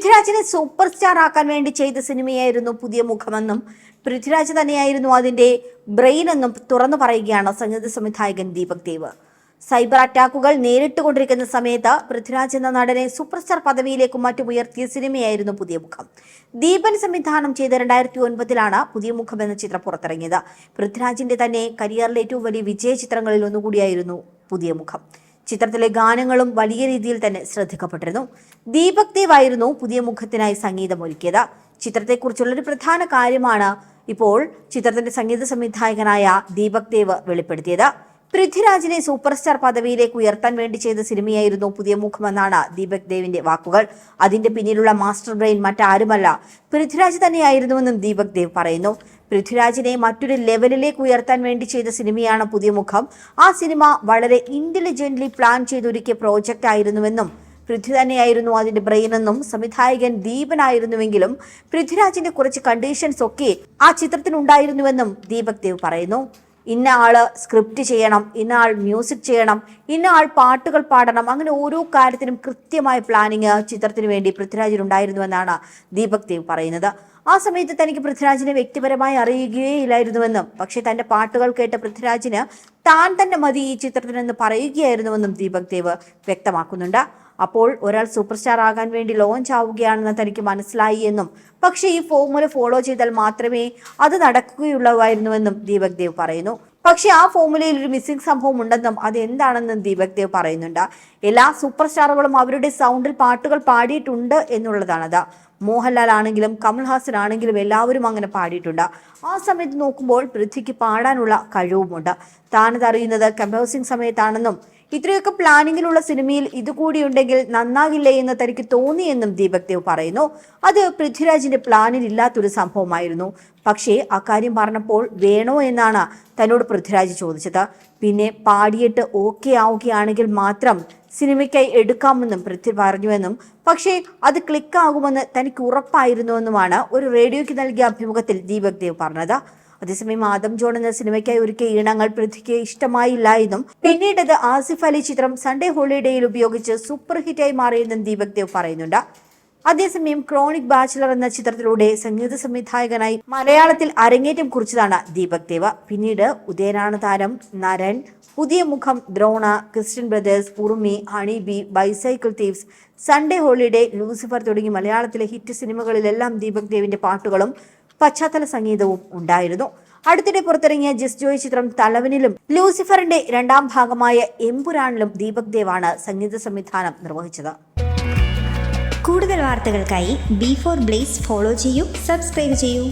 പൃഥ്വിരാജിനെ super star ആക്കാൻ വേണ്ടി ചെയ്ത സിനിമയായിരുന്നു പുതിയ മുഖമെന്നും പൃഥ്വിരാജ് തന്നെയായിരുന്നു അതിന്റെ ബ്രെയിൻ എന്നും തുറന്നു പറയുകയാണ് സംഗീത സംവിധായകൻ ദീപക് ദേവ്. സൈബർ അറ്റാക്കുകൾ നേരിട്ട് കൊണ്ടിരിക്കുന്ന സമയത്ത് പൃഥ്വിരാജ് എന്ന നടനെ സൂപ്പർ സ്റ്റാർ പദവിയിലേക്ക് മറ്റും സിനിമയായിരുന്നു പുതിയ മുഖം. ദീപൻ സംവിധാനം ചെയ്ത രണ്ടായിരത്തി ഒൻപതിലാണ് പുതിയ മുഖം എന്ന ചിത്രം പുറത്തിറങ്ങിയത്. പൃഥ്വിരാജിന്റെ തന്നെ കരിയറിലെ ഏറ്റവും വലിയ വിജയ ചിത്രങ്ങളിൽ ഒന്നുകൂടിയായിരുന്നു പുതിയ മുഖം. ചിത്രത്തിലെ ഗാനങ്ങളും വലിയ രീതിയിൽ തന്നെ ശ്രദ്ധിക്കപ്പെട്ടിരുന്നു. ദീപക് ദേവ് ആയിരുന്നു പുതിയ മുഖത്തിനായി സംഗീതം ഒരുക്കിയത്. ചിത്രത്തെക്കുറിച്ചുള്ള ഒരു പ്രധാന കാര്യമാണ് ഇപ്പോൾ ചിത്രത്തിന്റെ സംഗീത സംവിധായകനായ ദീപക് ദേവ് വെളിപ്പെടുത്തിയത്. പൃഥ്വിരാജിനെ സൂപ്പർ സ്റ്റാർ പദവിയിലേക്ക് ഉയർത്താൻ വേണ്ടി ചെയ്ത സിനിമയായിരുന്നു പുതിയ മുഖമെന്നാണ് ദീപക് ദേവിന്റെ വാക്കുകൾ. അതിന്റെ പിന്നിലുള്ള മാസ്റ്റർ ബ്രെയിൻ മറ്റാരുമല്ല. പൃഥ്വിരാജ് തന്നെയായിരുന്നുവെന്നും ദീപക് ദേവ് പറയുന്നു. പൃഥ്വിരാജിനെ മറ്റൊരു ലെവലിലേക്ക് ഉയർത്താൻ വേണ്ടി ചെയ്ത സിനിമയാണ് പുതിയ മുഖം. ആ സിനിമ വളരെ ഇന്റലിജന്റ്ലി പ്ലാൻ ചെയ്തൊരുക്കിയ പ്രോജക്റ്റ് ആയിരുന്നുവെന്നും പൃഥ്വി തന്നെയായിരുന്നു അതിന്റെ ബ്രെയിൻ എന്നും സംവിധായകൻ ദീപനായിരുന്നുവെങ്കിലും പൃഥ്വിരാജിന്റെ കുറച്ച് കണ്ടീഷൻസ് ഒക്കെ ആ ചിത്രത്തിനുണ്ടായിരുന്നുവെന്നും ദീപക് ദേവ് പറയുന്നു. ഇന്ന ആൾ സ്ക്രിപ്റ്റ് ചെയ്യണം ഇന്ന ആൾ മ്യൂസിക് ചെയ്യണം ഇന്ന ആൾ പാട്ടുകൾ പാടണം അങ്ങനെ ഓരോ കാര്യത്തിനും കൃത്യമായ പ്ലാനിങ് ചിത്രത്തിന് വേണ്ടി പൃഥ്വിരാജിനുണ്ടായിരുന്നുവെന്നാണ് ദീപക് ദേവ് പറയുന്നത്. ആ സമയത്ത് തനിക്ക് പൃഥ്വിരാജിനെ വ്യക്തിപരമായി അറിയുകയില്ലായിരുന്നുവെന്നും പക്ഷേ തന്റെ പാട്ടുകൾ കേട്ട പൃഥ്വിരാജിന് താൻ തന്നെ മതി ഈ ചിത്രത്തിനെന്ന് പറയുകയായിരുന്നുവെന്നും ദീപക് ദേവ് വ്യക്തമാക്കുന്നുണ്ട്. അപ്പോൾ ഒരാൾ സൂപ്പർ സ്റ്റാർ ആകാൻ വേണ്ടി ലോഞ്ച് ആവുകയാണെന്ന് തനിക്ക് മനസ്സിലായി എന്നും. പക്ഷേ ഈ ഫോർമുല ഫോളോ ചെയ്താൽ മാത്രമേ അത് നടക്കുകയുള്ളവായിരുന്നുവെന്നും ദീപക് ദേവ് പറയുന്നു. പക്ഷേ ആ ഫോർമുലയിൽ ഒരു മിസ്സിംഗ് സംഭവം ഉണ്ടെന്നും അത് എന്താണെന്നും ദീപക് ദേവ് പറയുന്നുണ്ട്. എല്ലാ സൂപ്പർ സ്റ്റാറുകളും അവരുടെ സൗണ്ടിൽ പാട്ടുകൾ പാടിയിട്ടുണ്ട് എന്നുള്ളതാണത് മോഹൻലാൽ ആണെങ്കിലും കമൽഹാസൻ ആണെങ്കിലും എല്ലാവരും അങ്ങനെ പാടിയിട്ടുണ്ട്. ആ സമയത്ത് നോക്കുമ്പോൾ പൃഥ്വിക്ക് പാടാനുള്ള കഴിവുമുണ്ട്. താനത് അറിയുന്നത് കമ്പോസിംഗ് സമയത്താണെന്നും ഇത്രയൊക്കെ പ്ലാനിങ്ങിലുള്ള സിനിമയിൽ ഇതുകൂടി ഉണ്ടെങ്കിൽ നന്നാകില്ലേ എന്ന് തനിക്ക് തോന്നിയെന്നും ദീപക് ദേവ് പറയുന്നു. അത് പൃഥ്വിരാജിന്റെ പ്ലാനിൽ ഇല്ലാത്തൊരു സംഭവമായിരുന്നു. പക്ഷേ അക്കാര്യം പറഞ്ഞപ്പോൾ വേണോ എന്നാണ് തന്നോട് പൃഥ്വിരാജ് ചോദിച്ചത്. പിന്നെ പാടിയിട്ട് ഓക്കെ ആവുകയാണെങ്കിൽ മാത്രം സിനിമയ്ക്കായി എടുക്കാമെന്നും പൃഥ്വി പറഞ്ഞുവെന്നും. പക്ഷേ അത് ക്ലിക്കാകുമെന്ന് തനിക്ക് ഉറപ്പായിരുന്നുവെന്നുമാണ് ഒരു റേഡിയോയ്ക്ക് നൽകിയ അഭിമുഖത്തിൽ ദീപക് ദേവ് പറഞ്ഞത്. അതേസമയം ആദം ജോൺ എന്ന സിനിമയ്ക്കായി ഒരുക്കിയ ഈണങ്ങൾ പൃഥ്വിക്ക് ഇഷ്ടമായില്ല എന്നും പിന്നീട് അത് ആസിഫ് അലി ചിത്രം സൺഡേ ഹോളിഡേയിൽ ഉപയോഗിച്ച് സൂപ്പർ ഹിറ്റായി മാറിയെന്നും ദീപക് ദേവ് പറയുന്നുണ്ട്. അതേസമയം ക്രോണിക് ബാച്ചിലർ എന്ന ചിത്രത്തിലൂടെ സംഗീത സംവിധായകനായി മലയാളത്തിൽ അരങ്ങേറ്റം കുറിച്ചതാണ് ദീപക് ദേവ്. പിന്നീട് ഉദയനാണ് താരം Naran Puthiya Mukham Drona Christian brothers Urumi honey bee bicycle thieves Sunday holiday Lucifer തുടങ്ങി മലയാളത്തിലെ ഹിറ്റ് സിനിമകളിലെല്ലാം ദീപക് ദേവിന്റെ പാട്ടുകളും പശ്ചാത്തല സംഗീതവും ഉണ്ടായിരുന്നു. അടുത്തിടെ പുറത്തിറങ്ങിയ ജസ് ജോയ് ചിത്രം തലവനിലും ലൂസിഫറിന്റെ രണ്ടാം ഭാഗമായ എംപുരാണിലും ദീപക് ദേവാണ് സംഗീത സംവിധാനം നിർവഹിച്ചത്. കൂടുതൽ വാർത്തകൾക്കായി ബി ഫോർ ബ്ലേസ് ഫോളോ ചെയ്യൂ സബ്സ്ക്രൈബ് ചെയ്യൂ.